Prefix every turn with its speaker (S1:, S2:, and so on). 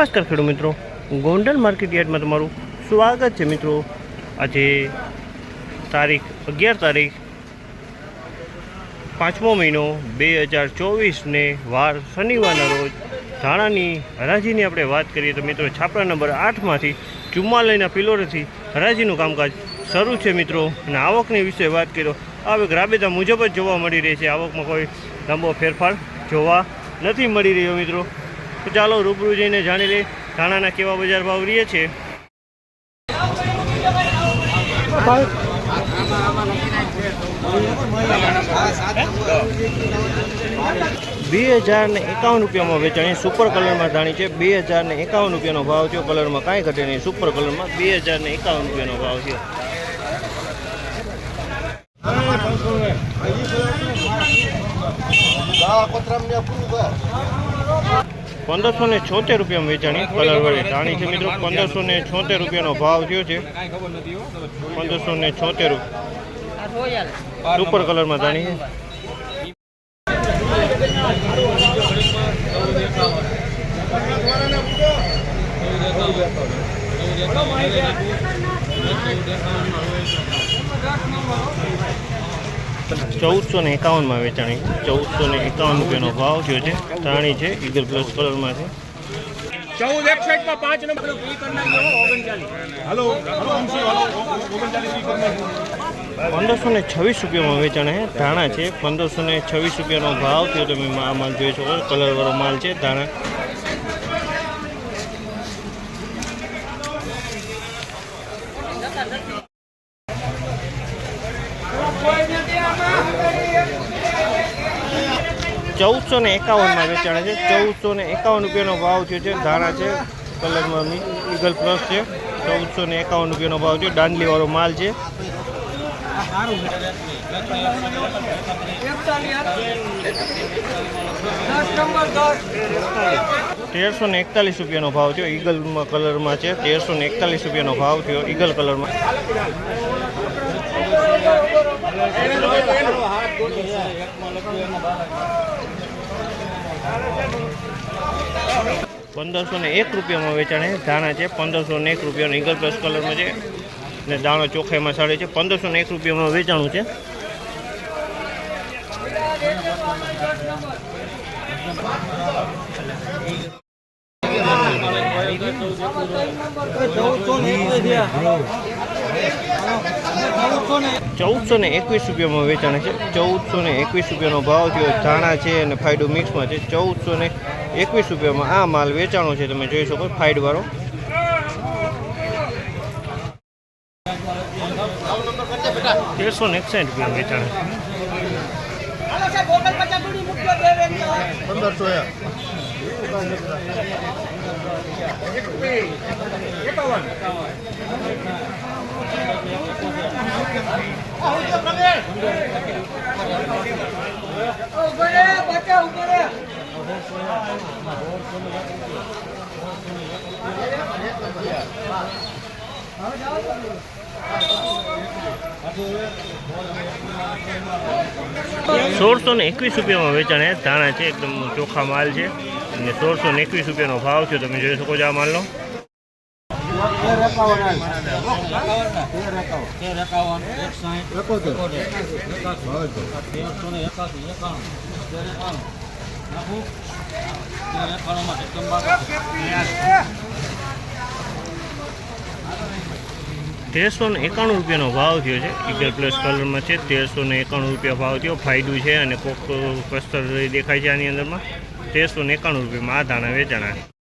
S1: નમસ્કાર ખેડૂત મિત્રો, ગોંડલ માર્કેટ યાર્ડમાં તમારું સ્વાગત છે મિત્રો. આજે તારીખ અગિયાર તારીખ, પાંચમો મહિનો બે હજાર ચોવીસને વાર શનિવારના રોજ ધાણાની હરાજીની આપણે વાત કરીએ તો મિત્રો છાપરા નંબર આઠમાંથી ચુમ્માલયના પિલોરેથી હરાજીનું કામકાજ શરૂ છે મિત્રો. અને આવકની વિશે વાત કરીએ આવક રાબેતા મુજબ જ જોવા મળી રહી છે. આવકમાં કોઈ લાંબો ફેરફાર જોવા નથી મળી રહ્યો મિત્રો. તો ચાલો રૂબરૂ જઈને જાણી લઈએ ધાણાના કેવા બજાર ભાવ રહીએ છે. બે હજાર ને એકાવન રૂપિયામાં વેચાણી સુપર કલરમાં ધાણી છે. બે હજાર ને એકાવન રૂપિયાનો ભાવ થયો. કલરમાં કાંઈ ઘટે નહીં. સુપર કલરમાં બે હજાર ને એકાવન રૂપિયાનો ભાવ થયો. પંદરસો ને છોતેર રૂપિયામાં વેચાણી, કલર વાળી ધાણી છે મિત્રો, પંદરસો ને છોતેર રૂપિયાનો ભાવ થયો છે. પંદરસો ને છોતેર સુપર કલરમાં ધાણી છે ચૌદસો ને એકાવનમાં વેચાણી. ચૌદસો ને એકાવન રૂપિયાનો ભાવ થયો છે. ધાણી છે ઈગલ પ્લસ કલરમાં છે
S2: ચૌદ પાંચ નંબર નાખજો.
S1: પંદરસો ને છવ્વીસ રૂપિયામાં વેચાણ છે. ધાણા છે પંદરસો ને છવ્વીસ રૂપિયાનો ભાવ થયો. તમે આ માલ જોઈ શકો કલરવાળો માલ છે ધાણા. ચૌદસો ને એકાવનમાં વેચાણ છે. ચૌદસો ને એકાવન રૂપિયાનો ભાવ થયો છે. ધાણા છે કલરમાં ઈગલ પ્લસ છે. ચૌદસો ને એકાવન રૂપિયાનો ભાવ છે દાંડલીવાળો માલ છે. તેરસો ને એકતાલીસ રૂપિયાનો ભાવ થયો. ઈગલ કલરમાં છે. તેરસો ને એકતાલીસ રૂપિયાનો ભાવ થયો. ઈગલ કલરમાં. પંદરસો ને એક રૂપિયામાં વેચાણ ધાણા છે પંદરસો ને એક રૂપિયાનો ઈગલ પ્લસ કલરમાં છે. ને દાણો ચોખાઈમાં સાડે છે. પંદરસો ને એક રૂપિયામાં વેચાણું છે. ચૌદસો ને એકવીસ રૂપિયામાં વેચાણ છે. ચૌદસો ને એકવીસ રૂપિયાનો ભાવ થયો. ધાણા છે અને ફાયડો મિક્સમાં છે. ચૌદસો ને એકવીસ રૂપિયામાં આ માલ વેચાણો છે. તમે જોઈ શકો ફાઇડવાળો તેરસો એકસાઠ રૂપિયા વેચાણ
S2: પંદરસો
S1: સોળસો ને એકવીસ રૂપિયામાં વેચાણ ધાણા છે, એકદમ ચોખ્ખા માલ છે. અને સોળસો ને એકવીસ રૂપિયાનો ભાવ છે, તમે જોઈ શકો છો આ માલનો. તેરસો ને એકાણું રૂપિયાનો ભાવ થયો છે. ઇગલ પ્લસ કલરમાં છે. તેરસો ને એકાણું રૂપિયા ભાવ થયો. ફાયદું છે અને કોક કસ્તર દેખાય છે આની અંદરમાં. તેરસો ને એકાણું રૂપિયામાં આ ધાણા વેચાણા